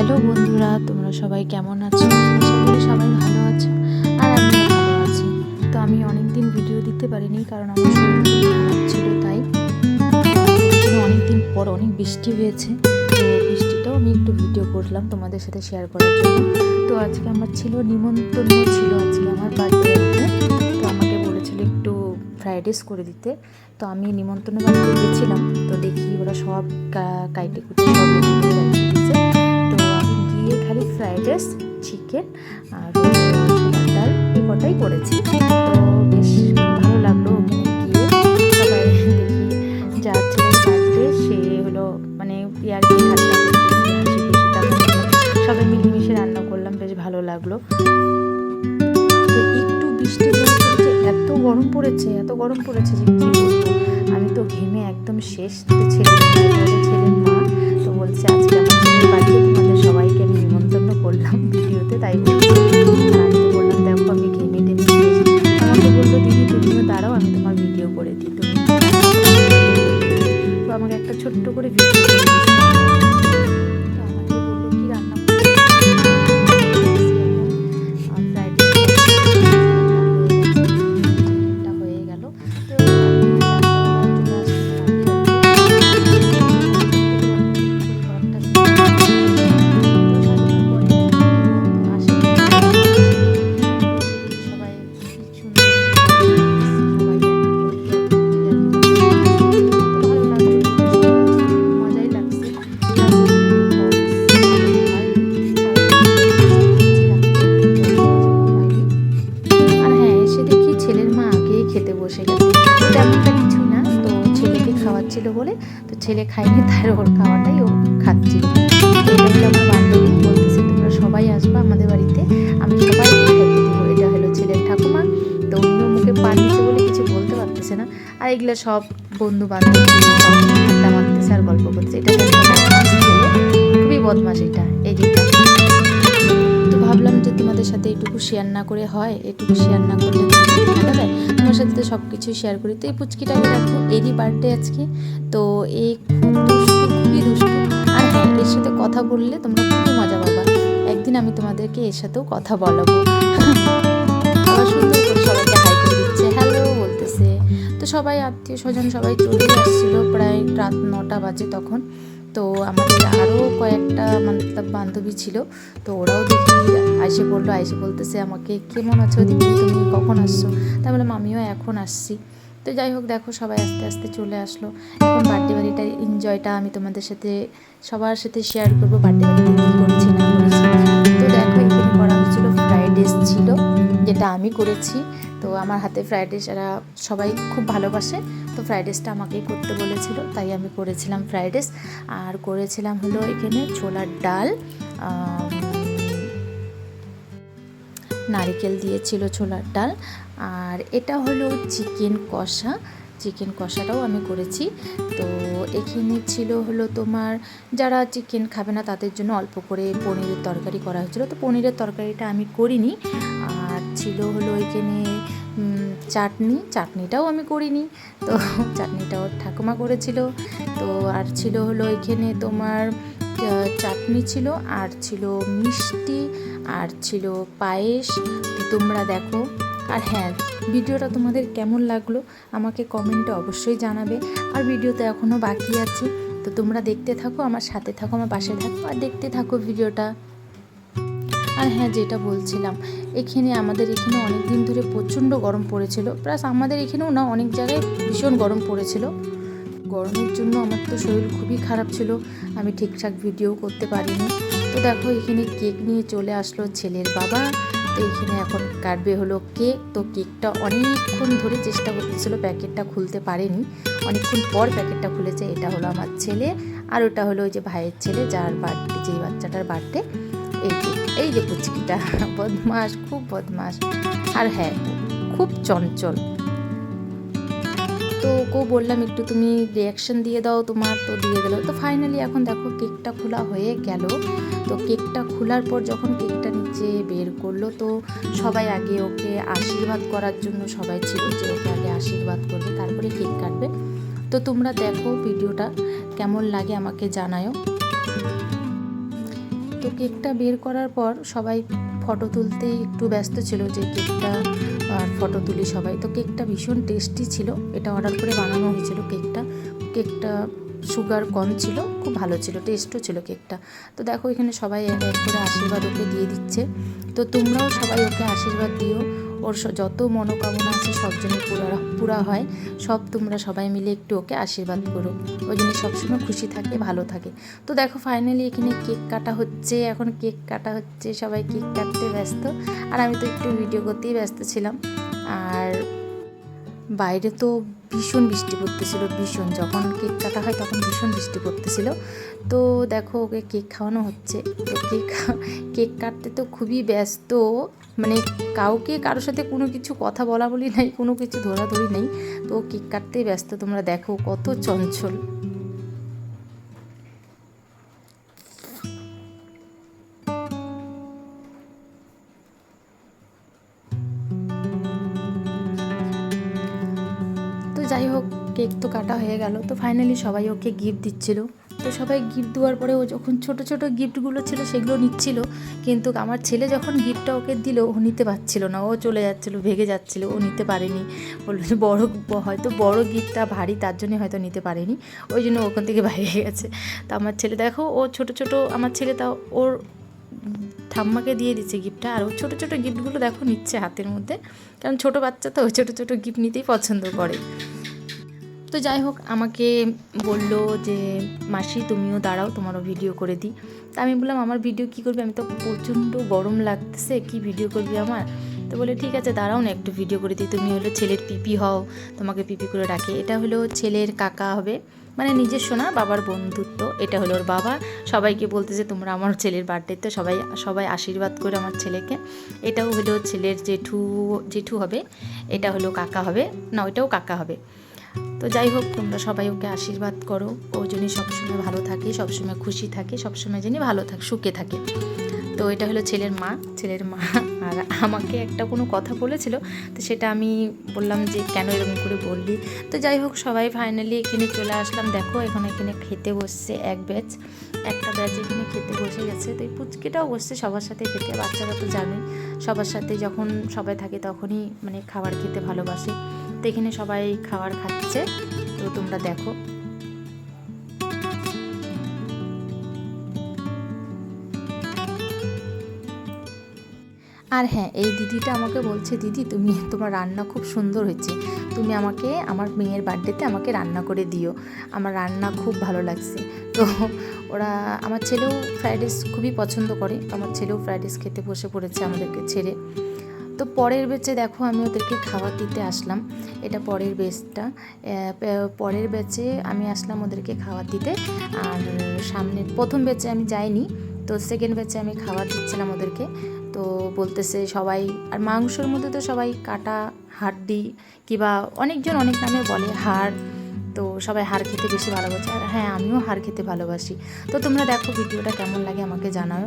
Hello বন্ধুরা, তোমরা সবাই কেমন আছো? সবাই ভালো আছো। আর আমিও ভালো আছি। তো আমি অনেক দিন ভিডিও দিতে পারিনি কারণ আমার শরীর খারাপ ছিল, তাই অনেক দিন পর অনেক বৃষ্টি হয়েছে। তো বৃষ্টিটাও আমি একটু ভিডিও করলাম তোমাদের সাথে শেয়ার করার জন্য। তো আজকে আমার ছিল, নিমন্ত্রণ ছিল আজকে আমার বার্থডে তো। আমাকে বলেছিল একটু ফ্রাইড রাইস করে দিতে। তো আমি নিমন্ত্রণে বাড়িতে গেছিলাম। তো দেখি ওরা সব কাইটে কুটে সব গিয়ে খালি ফ্রাইড রাইস চিকেন আর ডাল কটাই করেছি। তো বেশ ভালো লাগল সবাই সে হলো মানে সবাই মিলেমিশে রান্না করলাম, বেশ ভালো লাগল। একটু বৃষ্টি এত গরম পড়েছে, এত গরম পড়েছে যে কি বলব। আমি তো ঘেমে একদম শেষ তো তাই বললাম দেখো, আমি ঘেমে টেমে আমাকে বলল, দিদি তুমিও দাঁড়াও, আমি তোমার ভিডিও করে দিই তো আমাকে একটা ছোট্ট করে ভিডিও খাওয়াচ্ছিল বলে তো ছেলে খায়নি, তার ওর খাওয়াটাই ও খাচ্ছিল। বলতেছে, তোমরা সবাই আসবা আমাদের বাড়িতে, আমি দেবো। এটা হলো ছেলের ঠাকুমা। তো উনিও মুখে পা দিচ্ছে বলে কিছু বলতে পারতেছে না। আর এগুলো সব বন্ধু বান্ধব সব আর গল্প করছে এটা খুবই বদমাস এটা, এই তো ভাবলাম যে তোমাদের সাথে এইটুকু শেয়ার না করে হয়, এটুকু শেয়ার না করলে ভালো হয়। তোমার সাথে সব কিছুই শেয়ার করি। তো এই পুচকিটাকে দেখো এরই বার্থডে আজকে। তো এই খুবই দুষ্টু। আর হ্যাঁ এর সাথে কথা বললে তোমরা খুবই মজা পাবা। একদিন আমি তোমাদেরকে এর সাথেও কথা বলাবো। বলতেছে। তো সবাই আত্মীয় স্বজন সবাই চলে আসছিল। প্রায় রাত নটা বাজে তখন। তো আমাদের আরও কয়েকটা মতলব বান্ধবী ছিল, তো ওরাও দেখি আইসে বলল, আইসে বলতেছে, আমাকে কেমন আছো দিদি তুমি কখন আসছো? তাই বললাম, আমিও এখন আসছি। তো যাই হোক, দেখো, সবাই আস্তে আস্তে চলে আসলো। এখন বার্থডে বাড়িটার এনজয়টা আমি তোমাদের সাথে, সবার সাথে শেয়ার করব। বার্থডে বাড়িতে করেছি না তো দেখো রাইস ছিল, যেটা আমি করেছি। তো আমার হাতে ফ্রাইড রাইস এরা সবাই খুব ভালোবাসে। তো ফ্রাইড রাইসটা আমাকেই করতে বলেছিল, তাই আমি করেছিলাম ফ্রাইড রাইস। আর করেছিলাম হলো এখানে ছোলার ডাল নারিকেল দিয়েছিল ছোলার ডাল। আর এটা হলো চিকেন কষা। চিকেন কষাটাও আমি করেছি। তো এখানে ছিল হলো তোমার, যারা চিকেন খাবে না তাদের জন্য অল্প করে পনিরের তরকারি করা হয়েছিল। তো পনিরের তরকারিটা আমি করিনি। আর ছিল হলো এখানে চাটনি। চাটনিটাও আমি করিনি। তো চাটনিটাও ঠাকুমা করেছিল। তো আর ছিল হলো এখানে তোমার চাটনি ছিল, আর ছিল মিষ্টি, আর ছিল পায়েস। তোমরা দেখো। আর হ্যাঁ ভিডিওটা তোমাদের কেমন লাগল আমাকে কমেন্টে অবশ্যই জানাবে। আর ভিডিওতে এখনও বাকি আছে, তো তোমরা দেখতে থাকো, আমার সাথে থাকো, আমার পাশে থাকো, আর দেখতে থাকো ভিডিওটা। আর হ্যাঁ যেটা বলছিলাম, এখানে আমাদের এখানে অনেক দিন ধরে প্রচণ্ড গরম পড়েছিল। প্লাস আমাদের এখানেও না, অনেক জায়গায় ভীষণ গরম পড়েছিল। গরমের জন্য আমার তো শরীর খুবই খারাপ ছিল, আমি ঠিকঠাক ভিডিও করতে পারিনি। তো দেখো, এখানে কেক নিয়ে চলে আসলো ছেলের বাবা। তো এখানে কাটবে হলো কেক। তো কেকটা অনেকক্ষণ ধরে চেষ্টা করতেছিল, প্যাকেটটা খুলতে পারেনি। অনেকক্ষণ পর প্যাকেটটা খুলেছে, এটা হলো আমার ছেলে। আর ওটা হলো ওই যে ভাইয়ের ছেলে, যার বার্থডে, যেই বাচ্চাটার বার্থডে। এই যে এই যে পুচকিটা বদমাস খুব বদমাস আর হ্যাঁ খুব চঞ্চল। তো ওকেও বললাম, একটু তুমি রিয়াকশন দিয়ে দাও তোমার। তো দিয়ে দিলো। তো ফাইনালি এখন দেখো কেকটা খোলা হয়ে গেল। তো কেকটা খোলার পর যখন কেকটা নিচে বের করল, তো সবাই আগে ওকে আশীর্বাদ করার জন্য সবাই ছিল যে ওকে আগে আশীর্বাদ করবে, তারপরে কেক কাটবে। তো তোমরা দেখো ভিডিওটা কেমন লাগে আমাকে জানায়ও। তো কেকটা বের করার পর সবাই ফটো তুলতেই একটু ব্যস্ত ছিল যে কেকটা আর ফটো তুলি সবাই। তো কেকটা ভীষণ টেস্টি ছিল। এটা অর্ডার করে বানানো হয়েছিল কেকটা। কেকটা সুগার কম ছিল, খুব ভালো ছিল টেস্টও ছিল কেকটা তো দেখো এখানে সবাই এক এক করে আশীর্বাদ ওকে দিয়ে দিচ্ছে। তো তোমরাও সবাই ওকে আশীর্বাদ দিও। ওর যত মনোকামনা আছে সব জন্য পুরা পুরা হয়, সব তোমরা সবাই মিলে একটু ওকে আশীর্বাদ করো। ওই জন্য সবসময় খুশি থাকে, ভালো থাকে। তো দেখো ফাইনালি এখানে কেক কাটা হচ্ছে, এখন কেক কাটা হচ্ছে, সবাই কেক কাটতে ব্যস্ত। আর আমি তো একটু ভিডিও করতেই ব্যস্ত ছিলাম। আর বাইরে তো ভীষণ বৃষ্টি পড়তেছিল, ভীষণ। যখন কেক কাটা হয় তখন ভীষণ বৃষ্টি পড়তেছিল। তো দেখো ওকে কেক খাওয়ানো হচ্ছে। তো কেক কেক কাটতে তো খুবই ব্যস্ত। মানে কাউকে কারোর সাথে কোনো কিছু কথা বলা বলি নাই, কোনো কিছু ধরাধরি নেই। তো কেক কাটতেই ব্যস্ত, তোমরা দেখো কত চঞ্চল। যাই হোক, কেক তো কাটা হয়ে গেল। তো ফাইনালি সবাই ওকে গিফট দিচ্ছিল। তো সবাই গিফট দেওয়ার পরে ও যখন ছোট ছোট গিফটগুলো ছিল সেগুলো নিচ্ছিল। কিন্তু আমার ছেলে যখন গিফটটা ওকে দিল, ও নিতে পারছিল না। ও চলে যাচ্ছিল, ভেগে যাচ্ছিল। ও নিতে পারেনি। বলল যে বড় হয়তো বড় গিফটটা ভারী, তার জন্য হয়তো নিতে পারেনি। ওই জন্য ওখান থেকে বাইরে গেছে। তো আমার ছেলে, দেখো, ও ছোট ছোট, আমার ছেলে তাও ওর ঠাম্মাকে দিয়ে দিচ্ছে গিফটটা আর ও ছোটো ছোটো গিফটগুলো দেখো, নিচ্ছে হাতের মধ্যে। কারণ ছোটো বাচ্চা তো ছোটো ছোটো গিফট নিতেই পছন্দ করে। তো যাই হোক, আমাকে বলল যে, মাসি, তুমিও দাঁড়াও, তোমারও ভিডিও করে দিই। তা আমি বললাম, আমার ভিডিও কী করবে? আমি তো প্রচণ্ড গরম লাগতেছে, কি ভিডিও করবি আমার? তো বলে, ঠিক আছে, দাঁড়াও না একটু ভিডিও করে দিই। তুমি হলো ছেলের পিপি হও, তোমাকে পিপি করে ডাকে। এটা হলো ছেলের কাকা হবে মানে নিজস্ব না বাবার বন্ধুত্ব, এটা হলো ওর বাবা। সবাইকে বলতেছে তোমরা আমার ছেলের বার্থডেতে সবাই সবাই আশীর্বাদ করে আমার ছেলেকে। এটাও হলো ছেলের জেঠু জেঠু হবে, এটা হলো কাকা হবে, না, ওইটাও কাকা হবে। তো যাই হোক, তোমরা সবাই ওকে আশীর্বাদ করো। ও যেন সবসময় ভালো থাকে, সবসময় খুশি থাকে, সবসময় যেন ভালো থাকে, সুখে থাকে। তো এটা হলো ছেলের মা ছেলের মা। আর আমাকে একটা কোনো কথা বলেছিল, তো সেটা আমি বললাম যে, কেন এরকম করে বললি? তো যাই হোক, সবাই ফাইনালি এখানে চলে আসলাম। দেখো, এখন এখানে খেতে বসছে এক ব্যাচ একটা ব্যাচ এখানে খেতে বসে গেছে। তো এই পুচকিটাও বসছে সবার সাথে খেতে, বাচ্চারা তো জানোই। সবার সাথে যখন সবাই থাকে তখনই মানে খাবার খেতে ভালোবাসে। এখানে সবাই খাবার খাচ্ছে। তো তোমরা দেখো। আর হ্যাঁ এই দিদিটা আমাকে বলছে, দিদি, তুমি, তোমার রান্না খুব সুন্দর হয়েছে। তুমি আমাকে, আমার মেয়ের বার্থডেতে আমাকে রান্না করে দিও। আমার রান্না খুব ভালো লাগছে। তো ওরা, আমার ছেলেও ফ্রাইড রাইস খুবই পছন্দ করে। আমার ছেলেও ফ্রাইড রাইস খেতে বসে পড়েছে আমাদেরকে ছেড়ে। তো পরের বেচে দেখো আমি ওদেরকে খাবার দিতে আসলাম। এটা পরের বেচটা পরের বেচে আমি আসলাম ওদেরকে খাবার দিতে। আর সামনের, প্রথম বেচে আমি যাইনি, তো সেকেন্ড ব্যাচে আমি খাবার দিচ্ছিলাম ওদেরকে। তো বলতেছে সবাই, আর মাংসর মধ্যে তো সবাই কাটা, হাড্ডি কিংবা অনেকজন অনেক নামে বলে হাড়। তো সবাই হাড় খেতে বেশি ভালোবাসে। আর হ্যাঁ আমিও হাড় খেতে ভালোবাসি। তো তোমরা দেখো ভিডিওটা কেমন লাগে আমাকে জানাও।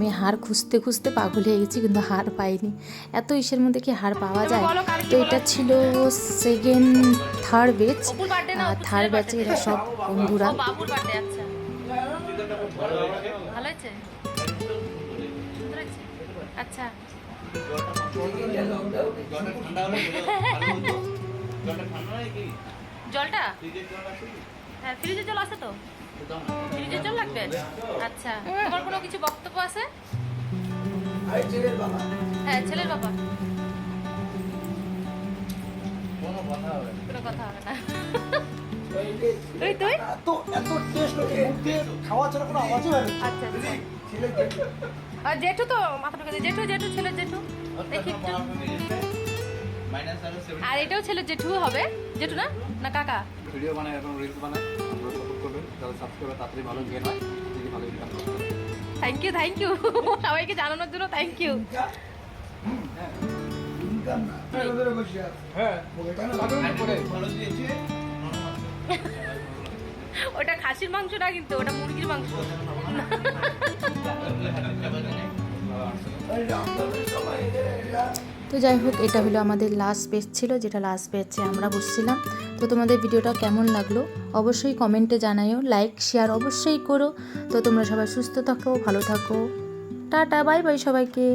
আমি হাড় খুঁজতে খুঁজতে পাগল হয়ে গেছি কিন্তু হাড় পাইনি। এত ইসের মধ্যে কি হাড় পাওয়া যায়? তো এটা ছিল সেকেন্ড থার্ড বেচ থার্ড ব্যাচে এরা সব বন্ধুরা। আচ্ছা। আচ্ছা। জলটা? হ্যাঁ ফ্রিজের জল আছে তো? লাগবে? আচ্ছা। তোমার কোনো কিছু বক্তব্য আছে? হ্যাঁ ছেলের বাবা। কোনো কথা হবে না। তুই তুই? এত এত টেস্ট হচ্ছে মুখ খাওয়া ছাড়া কোনো আওয়াজই হয় না। আচ্ছা আচ্ছা। আর জেঠু তো মাথা ঢুকে জেঠু জেঠু ছেলের জেঠু। দেখি আর এটাও ছেলের জেঠু হবে? জেঠু না? না কাকা? ভিডিও বানায় এবং রিলস বানায় আপনারা সাপোর্ট করবেন। যারা সাবস্ক্রাইবার তাড়াতাড়ি ভালো গেন হয় যদি ভালো ইনকাম করতে থ্যাংক ইউ থ্যাংক ইউ সবাইকে জানানোর জন্য থ্যাংক ইউ হ্যাঁ। ওটা খাসির মাংস না কিন্তু ওটা মুরগির মাংস। তো যাই হোক, এটা হলো আমাদের লাস্ট পেজ ছিল, যেটা লাস্ট পেজে আমরা বসছিলাম। তো তোমাদের ভিডিওটা কেমন লাগল? অবশ্যই কমেন্টে জানাইও লাইক শেয়ার অবশ্যই করো। তো তোমরা সবাই সুস্থ থাকো, ভালো থাকো। টাটা বাই বাই সবাইকে।